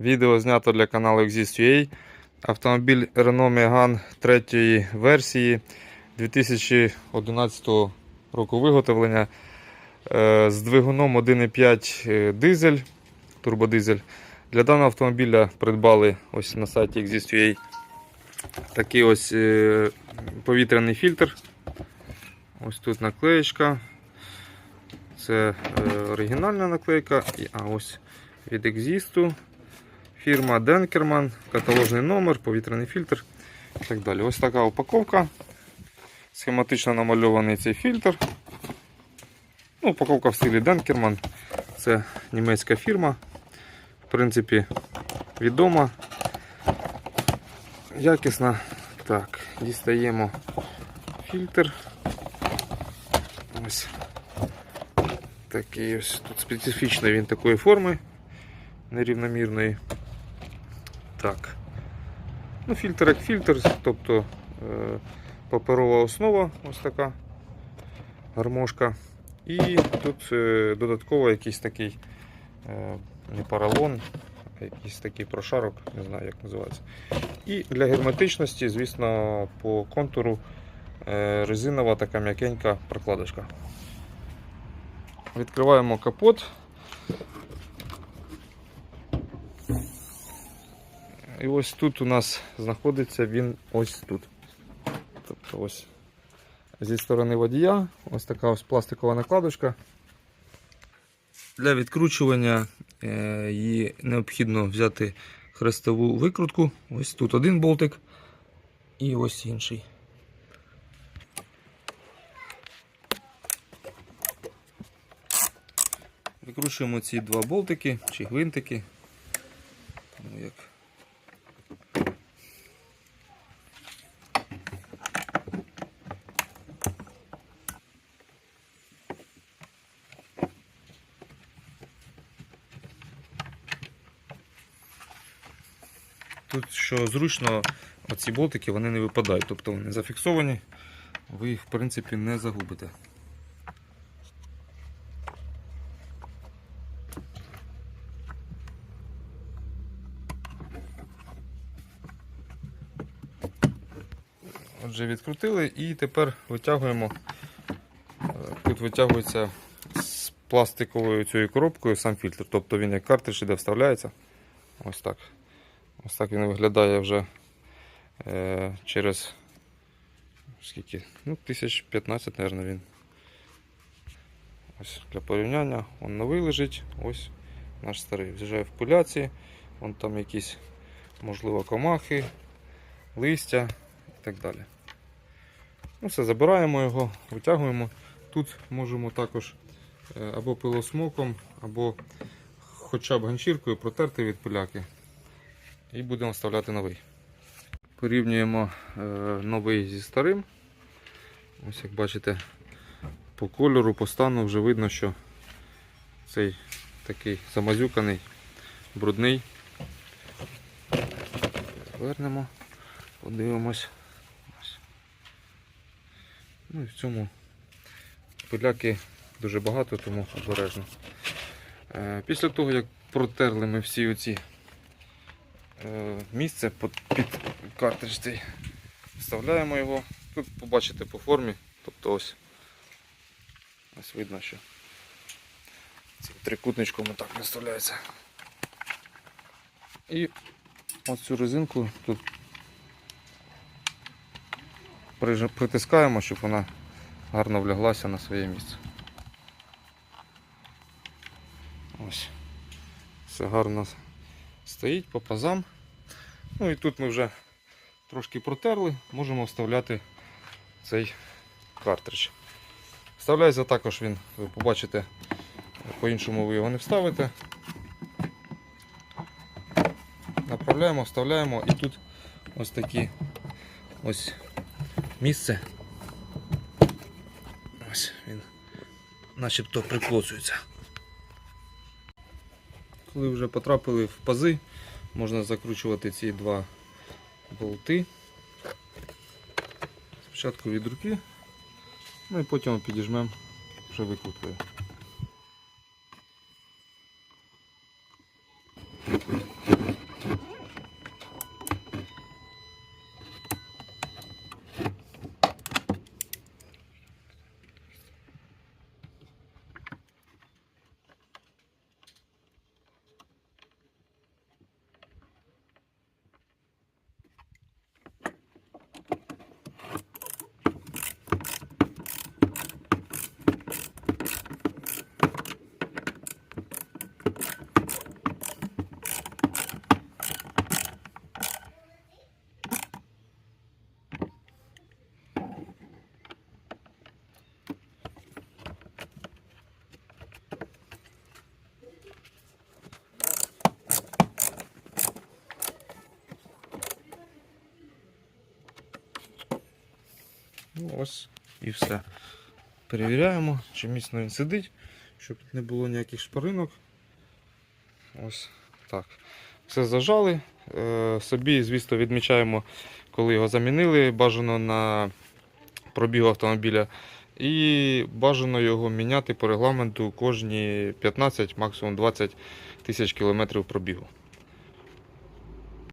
Відео знято для каналу Exist.ua. Автомобіль Renault Megane третьої версії 2011 року виготовлення е, з двигуном 1,5 е, дизель, турбодизель. Для даного автомобіля придбали ось на сайті Exist.ua такий ось е, повітряний фільтр. Ось тут наклеєчка. Це оригінальна наклейка. А ось від Exist. Фірма Денкерман, каталожний номер, повітряний фільтр і так далі. Ось така упаковка. Схематично намальований цей фільтр. Ну, упаковка в стилі Денкерман. Це німецька фірма. В принципі, відома. Якісна. Так, дістаємо фільтр. Ось такий ось тут специфічний він такої форми нерівномірної. Так. Ну, фільтр як фільтр, тобто е, паперова основа, ось така гармошка. І тут е, додатково якийсь такий е, не поролон, а якийсь такий прошарок, не знаю як називається. І для герметичності, звісно, по контуру резинова така м'якенька прокладочка. Відкриваємо капот. І ось тут у нас знаходиться він ось тут. Тобто ось зі сторони водія ось така ось пластикова накладочка. Для відкручування е, її необхідно взяти хрестову викрутку. Ось тут один болтик і ось інший. Викручуємо ці два болтики чи гвинтики. Ну, як Тут що зручно, оці болтики вони не випадають, тобто вони зафіксовані, ви їх в принципі не загубите. Отже, відкрутили і тепер витягуємо. Е, Тут витягується з пластиковою цією коробкою сам фільтр, тобто він як картридж іде вставляється. Ось так. Ось так він виглядає вже е, через скільки? Ну, тисяч 15, мабуть, він. Ось для порівняння. Он новий лежить, ось наш старий. В'їжджає в пуляці, вон там якісь, можливо, комахи, листя і так далі. Ну, все, забираємо його, витягуємо. Тут можемо також е, або пилосмоком, або хоча б ганчіркою протерти від пиляки і будемо вставляти новий. Порівнюємо е, новий зі старим. Ось як бачите, по кольору, по стану вже видно, що цей такий замазюканий, брудний. Вернемо, подивимось. Ну і в цьому пиляки дуже багато, тому обережно. Е, Після того, як протерли ми всі оці місце під, картридж цей. Вставляємо його. Тут побачите по формі. Тобто ось ось видно, що цим трикутничком так не вставляється. І ось цю резинку тут притискаємо, щоб вона гарно вляглася на своє місце. Ось. Все гарно стоїть по пазам. Ну і тут ми вже трошки протерли, можемо вставляти цей картридж. Вставляється також він, ви побачите, по-іншому ви його не вставите. Направляємо, вставляємо і тут ось такі ось місце. Ось він начебто приклоцується. Коли вже потрапили в пази, можна закручувати ці два болти. Спочатку від руки, ну і потім підіжмемо вже викруткою. Ось і все. Перевіряємо, чи міцно він сидить, щоб не було ніяких шпаринок. Ось так. Все зажали. Е, собі, звісно, відмічаємо, коли його замінили, бажано на пробігу автомобіля. І бажано його міняти по регламенту кожні 15, максимум 20 тисяч кілометрів пробігу.